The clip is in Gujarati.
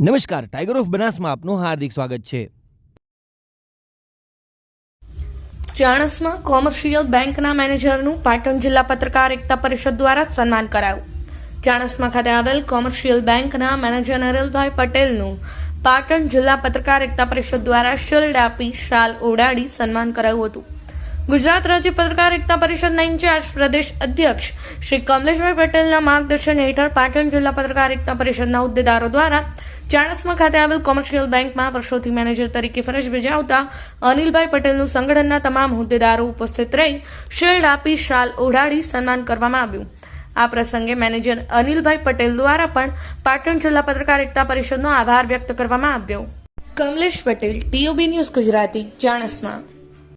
નમસ્કાર ટાઈગર ઓફ બનાસમાં આપનું હાર્દિક સ્વાગત છે. ચાણસમાં કોમર્શિયલ બેંકના મેનેજરનું પાટણ જિલ્લા પત્રકાર એકતા પરિષદ દ્વારા સન્માન કરાયું. ચાણસમાં ખાતે આવેલ કોમર્શિયલ બેંકના મેનેજર નરેલભાઈ પટેલનું પાટણ જિલ્લા પત્રકાર એકતા પરિષદ દ્વારા શિલ્ડ આપી શાલ ઓડાડી સન્માન કરાયું હતું. ગુજરાત રાજ્ય પત્રકાર એકતા પરિષદના ઇન્ચાર્જ પ્રદેશ અધ્યક્ષ શ્રી કમલેશભાઈ પટેલના માર્ગદર્શન હેઠળ પાટણ જિલ્લા પત્રકાર એકતા પરિષદના હોદ્દેદારો દ્વારા ચાણસ્મા ખાતે આવેલ કોમર્શિયલ બેંકમાં વર્ષોથી મેનેજર તરીકે ફરજ બજાવતા અનિલભાઈ પટેલનું સંગઠનના તમામ હોદ્દેદારો ઉપસ્થિત રહી શિલ્ડ આપી શાલ ઓઢાડી સન્માન કરવામાં આવ્યું. આ પ્રસંગે મેનેજર અનિલભાઈ પટેલ દ્વારા પણ પાટણ જિલ્લા પત્રકાર એકતા પરિષદનો આભાર વ્યક્ત કરવામાં આવ્યો. Kamlesh Patel TOB news Gujarati, Chanasma.